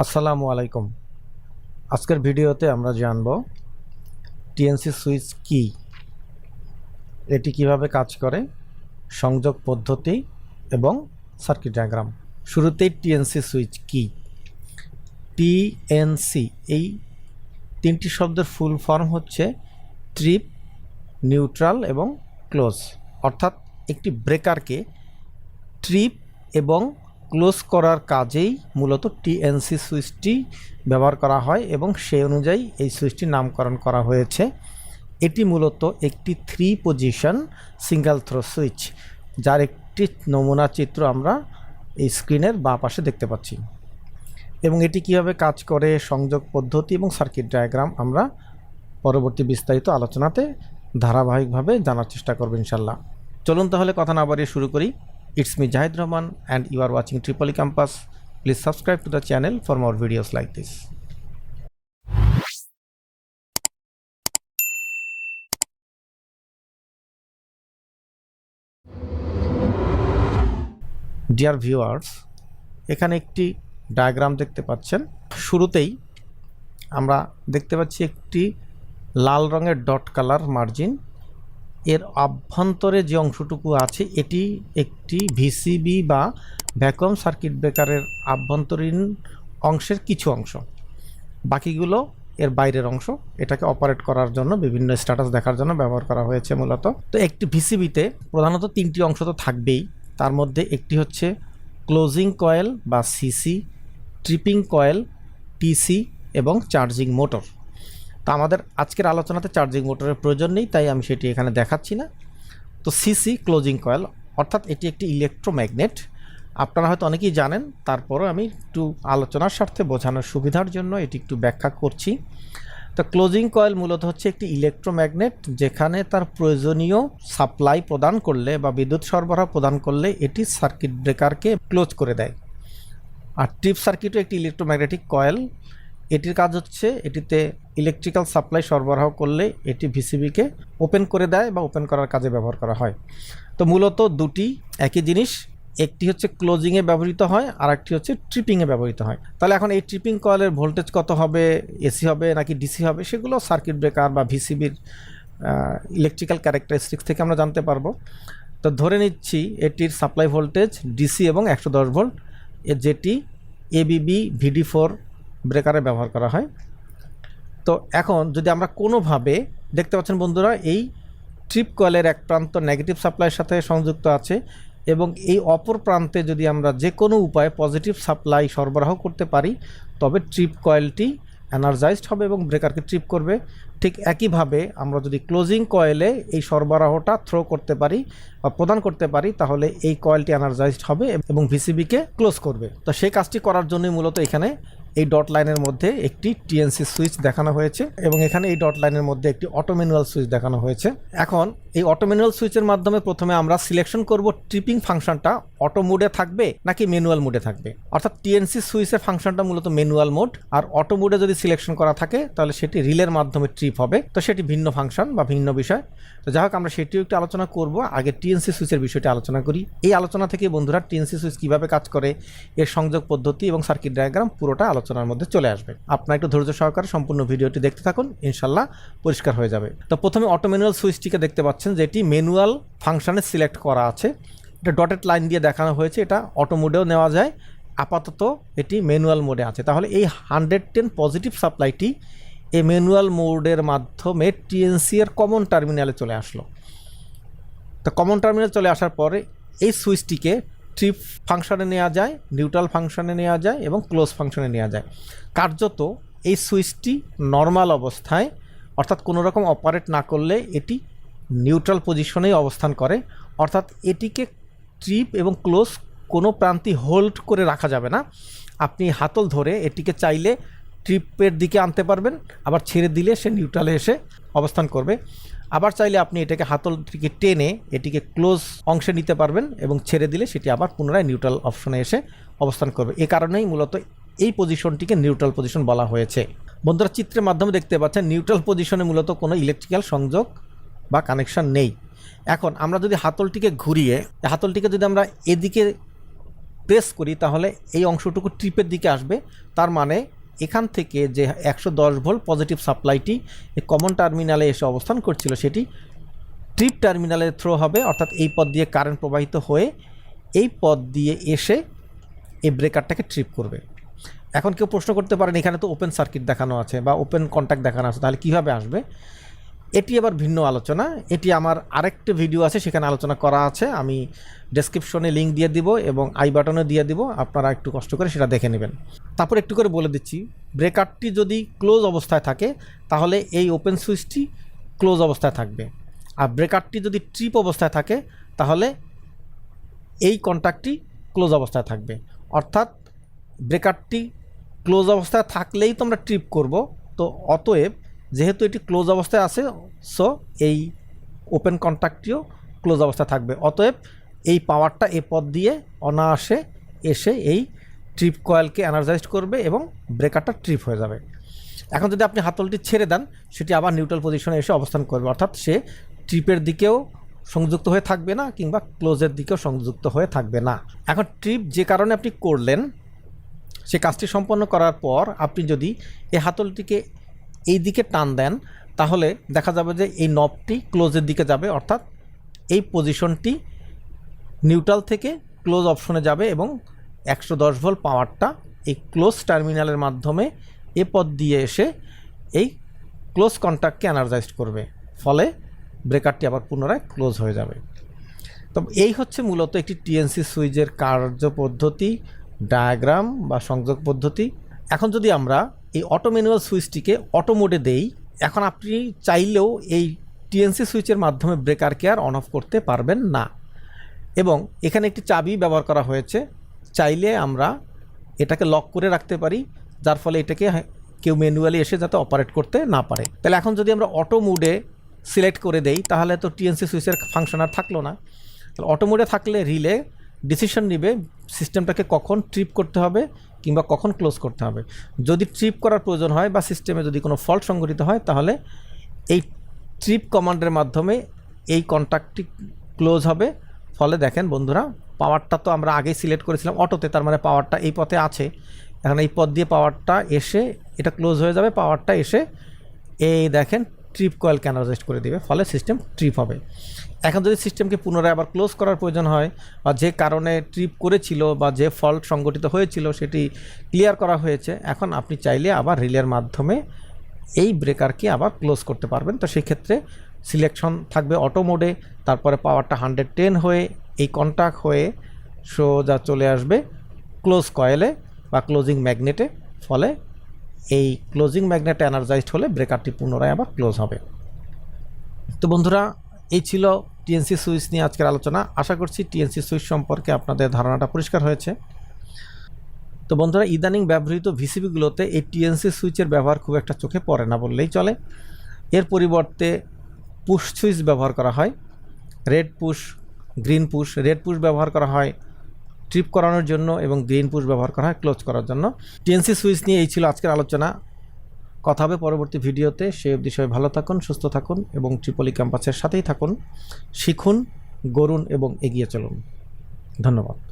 আসসালামু আলাইকুম। আজকের ভিডিওতে আমরা জানব টিএনসি সুইচ কি? এটি কীভাবে কাজ করে? সংযোগ পদ্ধতি এবং সার্কিট ডায়াগ্রাম। শুরুতেই টিএনসি সুইচ কি? টিএনসি, এই তিনটি শব্দের ফুল ফর্ম হচ্ছে ট্রিপ, নিউট্রাল এবং ক্লোজ। অর্থাৎ একটি ব্রেকারকে ট্রিপ এবং ক্লোজ করার কাজেই মূলত টিএনসি সুইচটি ব্যবহার করা হয় এবং সেই অনুযায়ী এই সুইচটির নামকরণ করা হয়েছে। এটি মূলত একটি three position single throw switch, যার একটি নমুনা চিত্র আমরা এই স্ক্রিনের বাঁ পাশে দেখতে পাচ্ছি। এবং এটি কীভাবে কাজ করে, সংযোগ পদ্ধতি এবং সার্কিট ডায়াগ্রাম আমরা পরবর্তী বিস্তারিত আলোচনাতে ধারাবাহিকভাবে জানার চেষ্টা করব ইনশাল্লাহ। চলুন তাহলে কথা না বাড়িয়ে শুরু করি। It's me Zahid Rahman and you are watching triple E campus please subscribe to the channel for more videos like this dear viewers এখানে একটি ডায়াগ্রাম দেখতে পাচ্ছেন। শুরুতেই আমরা দেখতে পাচ্ছি একটি লাল রঙের ডট কালার মার্জিন এর অভ্যন্তরে যে অংশটুকু আছে, এটি একটি ভিসিবি বা ভ্যাকুয়াম সার্কিট ব্রেকারের আভ্যন্তরীণ অংশের কিছু অংশ। বাকিগুলো এর বাইরের অংশ, এটাকে অপারেট করার জন্য, বিভিন্ন স্ট্যাটাস দেখার জন্য ব্যবহার করা হয়েছে মূলত। তো একটি ভিসিবিতে প্রধানত তিনটি অংশ তো থাকবেই। তার মধ্যে একটি হচ্ছে ক্লোজিং কয়েল বা সিসি, ট্রিপিং কয়েল, টিসি এবং চার্জিং মোটর। তো আমাদের আজকের আলোচনাতে চার্জিং মোটরের প্রয়োজন নেই, তাই আমি সেটি এখানে দেখাচ্ছি না। তো সিসি ক্লোজিং কয়েল অর্থাৎ এটি একটি ইলেকট্রোম্যাগনেট আপনারা হয়তো অনেকেই জানেন, তারপরও আমি একটু আলোচনার স্বার্থে বোঝানোর সুবিধার জন্য এটি একটু ব্যাখ্যা করছি। তো ক্লোজিং কয়েল মূলত হচ্ছে একটি ইলেকট্রোম্যাগনেট যেখানে তার প্রয়োজনীয় সাপ্লাই প্রদান করলে বা বিদ্যুৎ সরবরাহ প্রদান করলে এটি সার্কিট ব্রেকারকে ক্লোজ করে দেয়। আর ট্রিপ সার্কিটও একটি ইলেকট্রোম্যাগনেটিক কয়েল এটির কাজ হচ্ছে এটিতে ইলেকট্রিক্যাল সাপ্লাই সরবরাহ করলে এটি ভিসিবিকে ওপেন করে দেয় বা ওপেন করার কাজে ব্যবহার করা হয়। তো মূলত দুটি একই জিনিস, একটি হচ্ছে ক্লোজিংয়ে ব্যবহৃত হয় আর একটি হচ্ছে ট্রিপিংয়ে ব্যবহৃত হয়। তাহলে এখন এই ট্রিপিং কয়েলের ভোল্টেজ কত হবে এসি হবে নাকি ডিসি হবে, সেগুলো সার্কিট ব্রেকার বা ভিসিবির ইলেকট্রিক্যাল ক্যারেক্টারিস্টিক্স থেকে আমরা জানতে পারব। তো ধরে নিচ্ছি এটির সাপ্লাই ভোল্টেজ ডিসি এবং একশো দশ ভোল্ট যেটি এবিবি ভিডি ফোর ব্রেকারে ব্যবহার করা হয়। তো এখন যদি আমরা কোনোভাবে, দেখতে পাচ্ছেন বন্ধুরা, এই ট্রিপ কয়েলের এক প্রান্ত নেগেটিভ সাপ্লাইয়ের সাথে সংযুক্ত আছে এবং এই অপর প্রান্তে যদি আমরা যে কোনো উপায়ে পজিটিভ সাপ্লাই সরবরাহ করতে পারি, তবে ট্রিপ কয়েলটি এনার্জাইজড হবে এবং ব্রেকারকে ট্রিপ করবে। ঠিক একইভাবে আমরা যদি ক্লোজিং কয়েলে এই সরবরাহটা থ্রো করতে পারি বা প্রদান করতে পারি, তাহলে এই কয়েলটি এনার্জাইজড হবে এবং ভিসিবিকে ক্লোজ করবে। তো সেই কাজটি করার জন্যই মূলত এখানে এই ডট লাইনের মধ্যে একটি টিএনসি সুইচ দেখানো হয়েছে এবং এখানে এই ডট লাইনের মধ্যে একটি অটো ম্যানুয়াল সুইচ দেখানো হয়েছে। এখন এই অটো ম্যানুয়াল সুইচের মাধ্যমে প্রথমে আমরা সিলেকশন করব ট্রিপিং ফাংশনটা, অটো মোডে থাকবে নাকি ম্যানুয়াল মোডে থাকবে? অর্থাৎ টিএনসি সুইচের ফাংশনটা মূলত ম্যানুয়াল মোড, আর অটো মোডে যদি সিলেকশন করা থাকে, তাহলে সেটি রিলের মাধ্যমে ট্রিপ হবে। তো সেটি ভিন্ন ফাংশন বা ভিন্ন বিষয়। তো যাই হোক, আমরা সেটিও একটু আলোচনা করব। আগে টিএনসি সুইচের বিষয়টি আলোচনা করি। এই আলোচনা থেকে বন্ধুরা, টিএনসি সুইচ কীভাবে কাজ করে, এর সংযোগ পদ্ধতি এবং সার্কিট ডায়াগ্রাম পুরোটা আলোচনার মধ্যে চলে আসবে। আপনার একটু ধৈর্য সহকারে সম্পূর্ণ ভিডিওটি দেখতে থাকুন, ইনশাল্লাহ পরিষ্কার হয়ে যাবে। তো প্রথমে অটো ম্যানুয়াল সুইচটিকে দেখতে পাচ্ছেন যেটি ম্যানুয়াল ফাংশানে সিলেক্ট করা আছে। এটা ডটেড লাইন দিয়ে দেখানো হয়েছে, এটা অটো মোডেও নেওয়া যায়। আপাতত এটি ম্যানুয়াল মোডে আছে। তাহলে এই হান্ড্রেড টেন পজিটিভ সাপ্লাইটি এই ম্যানুয়াল মোডের মাধ্যমে টিএনসি এর কমন টার্মিনালে চলে আসলো। তো কমন টার্মিনাল চলে আসার পরে এই সুইচটিকে ট্রিপ ফাংশনে নেওয়া যায় নিউট্রাল ফাংশনে নেওয়া যায় এবং ক্লোজ ফাংশনে নেওয়া যায়। কার্যত এই সুইচটি নর্মাল অবস্থায়, অর্থাৎ কোনো রকম অপারেট না করলে এটি নিউট্রাল পজিশনেই অবস্থান করে। অর্থাৎ এটিকে ট্রিপ এবং ক্লোজ কোনো প্রান্তি হোল্ড করে রাখা যাবে না। আপনি হাতল ধরে এটিকে চাইলে ট্রিপের দিকে আনতে পারবেন, আবার ছেড়ে দিলে সে নিউট্রালে এসে অবস্থান করবে। আবার চাইলে আপনি এটাকে হাতল থেকে টেনে এটিকে ক্লোজ অংশে নিতে পারবেন এবং ছেড়ে দিলে সেটি আবার পুনরায় নিউট্রাল অপশনে এসে অবস্থান করবে। এ কারণেই মূলত এই পজিশনটিকে নিউট্রাল পজিশন বলা হয়েছে। বন্ধুরা, চিত্রের মাধ্যমে দেখতে পাচ্ছেন, নিউট্রাল পজিশনে মূলত কোনো ইলেকট্রিক্যাল সংযোগ বা কানেকশন নেই। এখন আমরা যদি হাতলটিকে ঘুরিয়ে, হাতলটিকে যদি আমরা এদিকে প্রেস করি, তাহলে এই অংশটুকু ট্রিপের দিকে আসবে। তার মানে এখান থেকে যে একশো দশ ভোল্ট পজিটিভ সাপ্লাইটি কমন টার্মিনালে এসে অবস্থান করছিল, সেটি ট্রিপ টার্মিনালে থ্রো হবে, অর্থাৎ এই পথ দিয়ে কারেন্ট প্রবাহিত হয়ে এই পথ দিয়ে এসে এই ব্রেকারটাকে ট্রিপ করবে। এখন কেউ প্রশ্ন করতে পারেন, এখানে তো ওপেন সার্কিট দেখানো আছে বা ওপেন কন্ট্যাক্ট দেখানো আছে, তাহলে কীভাবে আসবে? এটি আবার ভিন্ন আলোচনা। এটি আমার আরেকটি ভিডিও আছে, সেখানে আলোচনা করা আছে। আমি ডেসক্রিপশনে লিঙ্ক দিয়ে দিব এবং আই বাটনে দিয়ে দিব, আপনারা একটু কষ্ট করে সেটা দেখে নেবেন। তারপর একটু করে বলে দিচ্ছি ব্রেকারটি যদি ক্লোজ অবস্থায় থাকে, তাহলে এই ওপেন সুইচটি ক্লোজ অবস্থায় থাকবে। আর ব্রেকারটি যদি ট্রিপ অবস্থায় থাকে, তাহলে এই কন্ট্যাক্টটি ক্লোজ অবস্থায় থাকবে। অর্থাৎ ব্রেকারটি ক্লোজ অবস্থায় থাকলেই তো আমরা ট্রিপ করব, তো অতএব যেহেতু এটি ক্লোজ অবস্থায় আছে সো এই ওপেন কন্ট্যাক্টটিও ক্লোজ অবস্থায় থাকবে। অতএব এই পাওয়ারটা এ পথ দিয়ে অনায়াসে এসে এই ট্রিপ কয়েলকে এনার্জাইজড করবে এবং ব্রেকারটা ট্রিপ হয়ে যাবে। এখন যদি আপনি হাতলটি ছেড়ে দেন, সেটি আবার নিউট্রাল পজিশনে এসে অবস্থান করবে। অর্থাৎ সে ট্রিপের দিকেও সংযুক্ত হয়ে থাকবে না, কিংবা ক্লোজের দিকেও সংযুক্ত হয়ে থাকবে না। এখন ট্রিপ যে কারণে আপনি করলেন, সে কাজটি সম্পন্ন করার পর আপনি যদি এই হাতলটিকে এই দিকে টান দেন, তাহলে দেখা যাবে যে এই নবটি ক্লোজের দিকে যাবে, অর্থাৎ এই পজিশনটি নিউট্রাল থেকে ক্লোজ অপশনে যাবে এবং একশো দশ ভোল্ট পাওয়ারটা এই ক্লোজ টার্মিনালের মাধ্যমে এ পথ দিয়ে এসে এই ক্লোজ কন্ট্যাক্টকে এনার্জাইজড করবে। ফলে ব্রেকারটি আবার পুনরায় ক্লোজ হয়ে যাবে। তো এই হচ্ছে মূলত একটি টিএনসি সুইচের কার্যপদ্ধতি ডায়াগ্রাম বা সংযোগ পদ্ধতি। এখন যদি আমরা এই অটো ম্যানুয়াল সুইচটিকে অটো মোডে দেই। এখন আপনি চাইলেও এই টিএনসি সুইচের মাধ্যমে ব্রেকারকে আর অন অফ করতে পারবেন না। এবং এখানে একটি চাবি ব্যবহার করা হয়েছে। চাইলে আমরা এটাকে লক করে রাখতে পারি, যার ফলে এটাকে কেউ ম্যানুয়ালি এসে যাতে অপারেট করতে না পারে। তাহলে এখন যদি আমরা অটো মোডে সিলেক্ট করে দেই, তাহলে তো টিএনসি সুইচের ফাংশন আর থাকল না। তাহলে অটো মোডে থাকলে রিলে ডিসিশন নিবে সিস্টেমটাকে কখন ট্রিপ করতে হবে কিংবা কখন ক্লোজ করতে হবে। যদি ট্রিপ করার প্রয়োজন হয় বা সিস্টেমে যদি কোনো ফল্ট সংঘটিত হয়, তাহলে এই ট্রিপ কমান্ডের মাধ্যমে এই কন্ট্যাক্টটি ক্লোজ হবে। ফলে দেখেন বন্ধুরা পাওয়ারটা তো আমরা আগেই সিলেক্ট করেছিলাম অটোতে, তার মানে পাওয়ারটা এই পথে আছে। এখন এই পথ দিয়ে পাওয়ারটা এসে এটা ক্লোজ হয়ে যাবে পাওয়ারটা এসে এই দেখেন ট্রিপ কয়েল ক্যানারজাইজ করে দিবে, ফলে সিস্টেম ট্রিপ হবে। এখন যদি সিস্টেমকে পুনরায় আবার ক্লোজ করার প্রয়োজন হয়, বা যে কারণে ট্রিপ করেছিল বা যে ফল্ট সংগঠিত হয়েছিল, সেটি ক্লিয়ার করা হয়েছে, এখন আপনি চাইলে আবার রিলের মাধ্যমে এই ব্রেকারকে আবার ক্লোজ করতে পারবেন। তো সেক্ষেত্রে সিলেকশন থাকবে অটো মোডে তারপরে পাওয়ারটা হান্ড্রেড টেন হয়ে এই কন্ট্যাক্ট হয়ে সোজা চলে আসবে ক্লোজ কয়েলে বা ক্লোজিং ম্যাগনেটে ফলে এই ক্লোজিং ম্যাগনেট এনার্জাইজড হলে ব্রেকারটি পুনরায় আবার ক্লোজ হবে। তো বন্ধুরা, এই ছিল টিএনসি সুইচ নিয়ে আজকের আলোচনা। আশা করছি টিএনসি সুইচ সম্পর্কে আপনাদের ধারণাটা পরিষ্কার হয়েছে। তো বন্ধুরা, ইদানিং ব্যবহৃত ভিসিবিগুলোতে এই টিএনসি সুইচের ব্যবহার খুব একটা চোখে পড়ে না বললেই চলে। এর পরিবর্তে পুশ সুইচ ব্যবহার করা হয়। Red push green push red push ব্যবহার করা হয়। ট্রিপ করানোর জন্য এবং গ্রিন পুশ ব্যবহার করা হয়, ক্লোজ করার জন্য। টিএনসি সুইচ নিয়ে এই ছিল আজকের আলোচনা। কথা হবে পরবর্তী ভিডিওতে। সে অবধি সবাই ভালো থাকুন, সুস্থ থাকুন এবং ট্রিপলি ক্যাম্পাসের সাথেই থাকুন। শিখুন, গড়ুন এবং এগিয়ে চলুন। ধন্যবাদ।